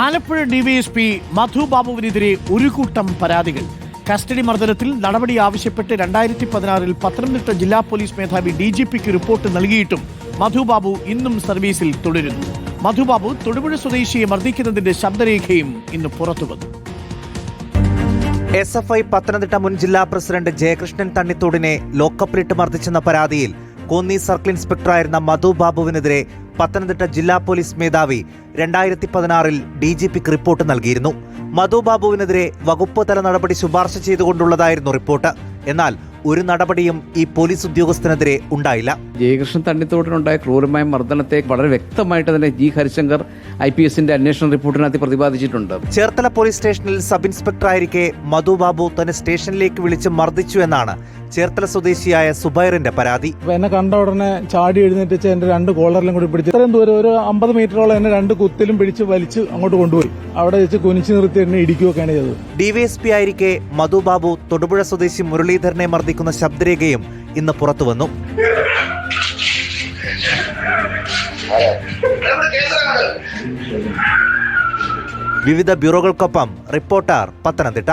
Alappuzha DYSP മധു ബാബുവിനെതിരെ ഒരു കൂട്ടം പരാതികൾ. കസ്റ്റഡി മർദ്ദനത്തിൽ നടപടി ആവശ്യപ്പെട്ട് രണ്ടായിരത്തി പതിനാറിൽ പത്തനംതിട്ട ജില്ലാ പോലീസ് മേധാവി ഡി ജി പിക്ക് റിപ്പോർട്ട് നൽകിയിട്ടും മധു ബാബു ഇന്നും സർവീസിൽ തുടരുന്നു. മധു ബാബു തൊടുപുഴ സ്വദേശിയെ മർദ്ദിക്കുന്നതിന്റെ ശബ്ദരേഖയും ഇന്ന് പുറത്തു വന്നു. എസ് എഫ് ഐ പത്തനംതിട്ട മുൻ ജില്ലാ പ്രസിഡന്റ് ജയകൃഷ്ണൻ തണ്ണിത്തോടിനെ ലോക്കപ്പിലിട്ട് മർദ്ദിച്ചെന്ന പരാതിയിൽ കോന്നി സർക്കിൾ ഇൻസ്പെക്ടറായിരുന്ന മധു ബാബുവിനെതിരെ പത്തനംതിട്ട ജില്ലാ പോലീസ് മേധാവി രണ്ടായിരത്തി പതിനാറിൽ ഡി ജി പിക്ക് റിപ്പോർട്ട് നൽകിയിരുന്നു. മധു ബാബുവിനെതിരെ വകുപ്പ് തല നടപടി ശുപാർശ ചെയ്തുകൊണ്ടുള്ളതായിരുന്നു റിപ്പോർട്ട്. എന്നാൽ ഒരു നടപടിയും ഈ പോലീസ് ഉദ്യോഗസ്ഥനെതിരെ ഉണ്ടായില്ല. ജയകൃഷ്ണൻ തണ്ണിത്തോട്ടിനുണ്ടായ ക്രൂരമായ മർദ്ദനത്തെ വളരെ വ്യക്തമായിട്ട് തന്നെ ജി ഹരിശങ്കർ ഐ പി എസിന്റെ അന്വേഷണ റിപ്പോർട്ടിനകത്ത് പ്രതിപാദിച്ചിട്ടുണ്ട്. ചേർത്തല പോലീസ് സ്റ്റേഷനിൽ സബ് ഇൻസ്പെക്ടറായിരിക്കെ മധു ബാബു തന്നെ സ്റ്റേഷനിലേക്ക് വിളിച്ച് മർദ്ദിച്ചു എന്നാണ് ചേർത്തല സ്വദേശിയായ സുബൈറിന്റെ പരാതി. എന്നെ കണ്ട ഉടനെ ചാടി എഴുന്നേറ്റ് എന്റെ രണ്ട് കോളറിലും കൂടി പിടിച്ചു ഇത്രയും ദൂരം ഒരു അമ്പത് മീറ്ററോളം എന്നെ രണ്ട് കുത്തിലും പിടിച്ച് വലിച്ച് അങ്ങോട്ട് കൊണ്ടുപോയി. അവിടെ വെച്ച് കുനിച്ച് നിർത്തി എന്നെ ഇടിക്കുകയൊക്കെയാണ് ചെയ്തത്. ഡിവൈഎസ്പി ആയിരിക്കെ മധു ബാബു തൊടുപുഴ സ്വദേശി മുരളീധരനെ മർദ്ദിക്കുന്ന ശബ്ദരേഖയും ഇന്ന് പുറത്തുവന്നു. വിവിധ ബ്യൂറോകൾക്കൊപ്പം റിപ്പോർട്ടർ പത്തനംതിട്ട